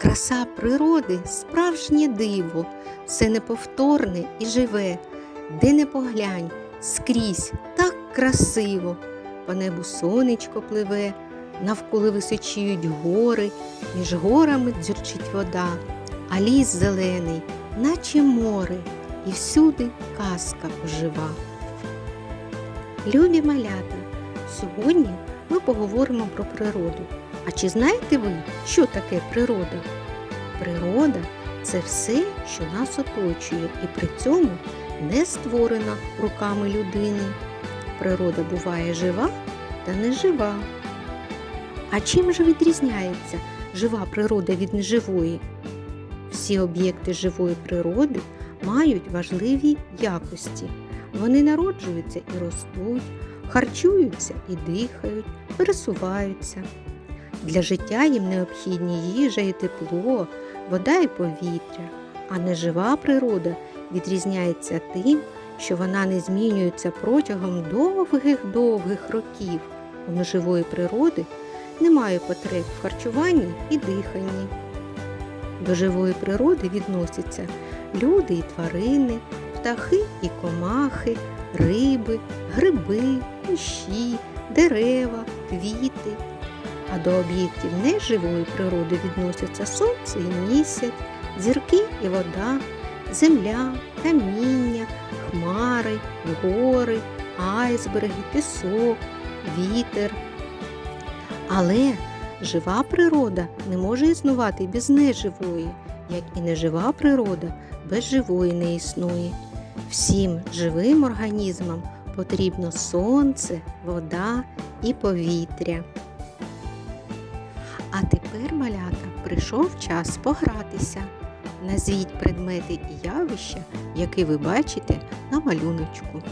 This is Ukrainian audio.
Краса природи справжнє диво, все неповторне і живе, де не поглянь, скрізь так красиво. По небу сонечко пливе, навколо височіють гори, між горами дзюрчить вода, а ліс зелений, наче море, і всюди казка ожива. Любі малята, сьогодні ми поговоримо про природу. А чи знаєте ви, що таке природа? Природа це все, що нас оточує, і при цьому не створена руками людини. Природа буває жива та нежива. А чим же відрізняється жива природа від неживої? Всі об'єкти живої природи мають важливі якості. Вони народжуються і ростуть, харчуються і дихають, пересуваються. Для життя їм необхідні їжа і тепло, вода і повітря. А нежива природа відрізняється тим, що вона не змінюється протягом довгих-довгих років. У неживої природи немає потреб в харчуванні і диханні. До живої природи відносяться люди і тварини, птахи і комахи, риби, гриби, кущі, дерева, квіти. А до об'єктів неживої природи відносяться сонце і місяць, зірки і вода, земля, каміння, хмари, гори, айсберги, пісок, вітер. Але жива природа не може існувати без неживої, як і нежива природа без живої не існує. Всім живим організмам потрібно сонце, вода і повітря. А тепер, малята, прийшов час погратися. Назвіть предмети і явища, які ви бачите на малюночку.